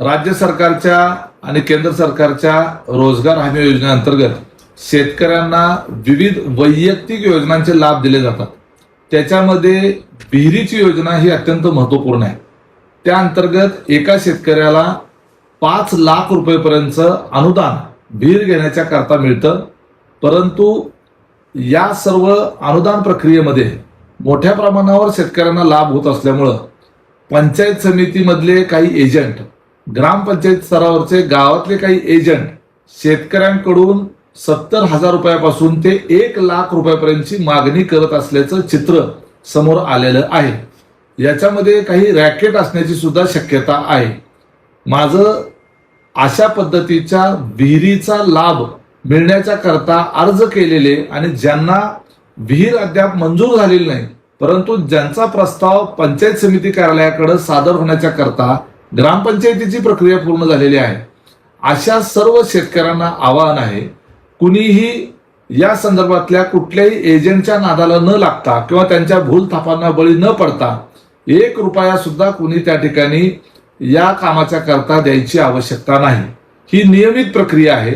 राज्य सरकारच्या आणि केंद्र सरकारच्या रोजगार हमी योजनेअंतर्गत शेतकऱ्यांना विविध वैयक्तिक योजनांचे लाभ दिले जातात. त्याच्यामध्ये विहिरीची योजना ही अत्यंत महत्त्वपूर्ण आहे. त्या अंतर्गत एका शेतकऱ्याला पाच लाख रुपयेपर्यंतचं अनुदान विहीर घेण्याच्या करता मिळतं. परंतु या सर्व अनुदान प्रक्रियेमध्ये मोठ्या प्रमाणावर शेतकऱ्यांना लाभ होत असल्यामुळं पंचायत समितीमधले काही एजंट ग्रामपंचायत स्तरावरचे गावातले काही एजंट शेतकऱ्यांकडून सत्तर हजार रुपयापासून ते एक लाख रुपयापर्यंतची मागणी करत असल्याचं चित्र समोर आलेलं आहे. याच्यामध्ये काही रॅकेट असण्याची सुद्धा शक्यता आहे. माझं अशा पद्धतीच्या विहिरीचा लाभ मिळण्याच्या करता अर्ज केलेले आणि ज्यांना विहीर अद्याप मंजूर झालेली नाही परंतु ज्यांचा प्रस्ताव पंचायत समिती कार्यालयाकडे सादर होण्याच्या करता ग्रामपंचायतीची प्रक्रिया पूर्ण झालेली आहे. अशा सर्व शेतकऱ्यांना आवाहन आहे कुणीही या संदर्भातल्या कुठल्याही एजंटच्या नादाला न लागता किंवा त्यांच्या भूल थापांना बळी न पडता एक रुपया सुद्धा कुणी त्या ठिकाणी या कामाच्या करता द्यायची आवश्यकता नाही. ही नियमित प्रक्रिया आहे.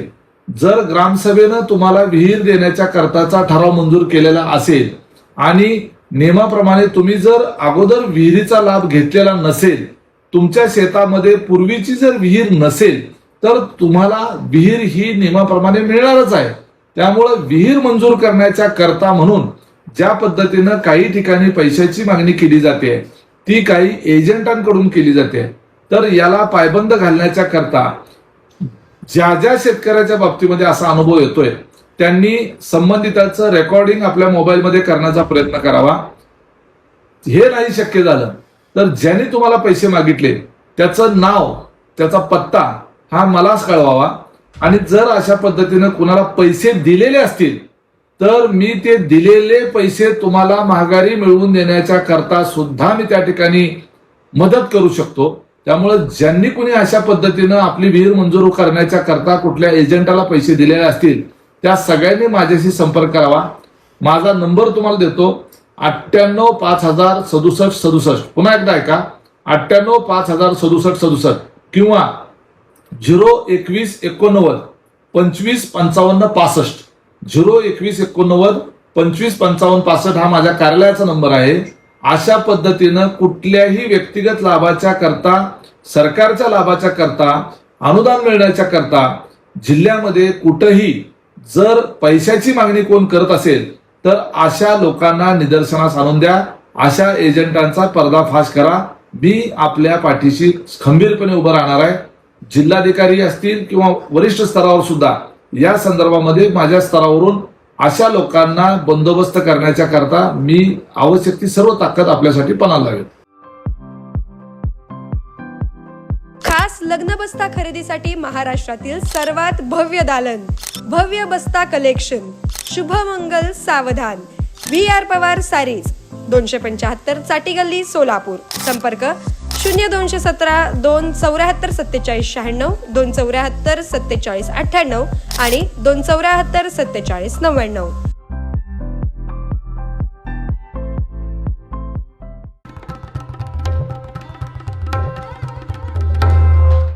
जर ग्रामसभेनं तुम्हाला विहीर देण्याच्या करताचा ठराव मंजूर केलेला असेल आणि नियमाप्रमाणे तुम्ही जर अगोदर विहिरीचा लाभ घेतलेला नसेल तुमच्या शेतामध्ये पूर्वीची जर विहीर नसेल तर तुम्हाला विहीर ही नियमाप्रमाणे मिळणारच आहे. त्यामुळं विहीर मंजूर करण्याच्या करता म्हणून ज्या पद्धतीनं काही ठिकाणी पैशाची मागणी केली जाते ती काही एजंटांकडून केली जाते. तर याला पायबंद घालण्याच्या करता ज्या ज्या शेतकऱ्याच्या बाबतीमध्ये असा अनुभव येतोय त्यांनी संबंधिताचं रेकॉर्डिंग आपल्या मोबाईलमध्ये करण्याचा प्रयत्न करावा. हे नाही शक्य झालं. तर ज्यांनी तुम्हाला पैसे मागितले त्याचं नाव त्याचा पत्ता हा मलाच कळवावा. आणि जर अशा पद्धतीनं कुणाला पैसे दिलेले असतील तर मी ते दिलेले पैसे तुम्हाला महागारी मिळवून देण्याच्या करता सुद्धा मी त्या ठिकाणी मदत करू शकतो. त्यामुळं ज्यांनी कुणी अशा पद्धतीनं आपली विहीर मंजूर करण्याच्या करता कुठल्या एजंटाला पैसे दिलेले असतील त्या सगळ्यांनी माझ्याशी संपर्क करावा. माझा नंबर तुम्हाला देतो. अठ्ठ्याण्णव पाच हजार सदुसष्ट सदुसष्ट. पुन्हा एकदा ऐका. अठ्ठ्याण्णव पाच हजार सदुसष्ट सदुसष्ट. किंवा झिरो एकवीस एकोणनव्वद पंचवीस पंचावन्न पासष्ट. झिरो एकवीस एकोणनव्वद पंचवीस पंचावन्न पासष्ट हा माझ्या कार्यालयाचा नंबर आहे. अशा पद्धतीनं कुठल्याही व्यक्तिगत लाभाच्या करता सरकारच्या लाभाच्या करता अनुदान मिळण्याच्या करता जिल्ह्यामध्ये कुठंही जर पैशाची मागणी कोण करत असेल तर अशा लोकांना निदर्शनास आणून द्या. अशा एजंटांचा पर्दाफाश करा. मी आपल्या पाठीशी खंबीरपणे उभं राहणार आहे. जिल्हाधिकारी असतील किंवा वरिष्ठ स्तरावर सुद्धा या संदर्भामध्ये माझ्या स्तरावरून अशा लोकांना बंदोबस्त करण्याच्या करता मी आवश्यक ती सर्व ताकद आपल्यासाठी पणाला लावेल खास लग्न बस्ता खरेदीसाठी महाराष्ट्रातील सर्वात भव्य दालन भव्य बस्ता collection. Shubhmangal Savdhan. V R Pawar saris. दोनशे पंच्याहत्तर चाटी गल्ली सोलापूर. संपर्क शून्य दोनशे सतरा दोन चौऱ्याहत्तर सत्तेचाळीस शहाण्णव दोन चौऱ्याहत्तर सत्तेचाळीस अठ्ठ्याण्णव आणि दोन चौऱ्याहत्तर सत्तेचाळीस नव्याण्णव.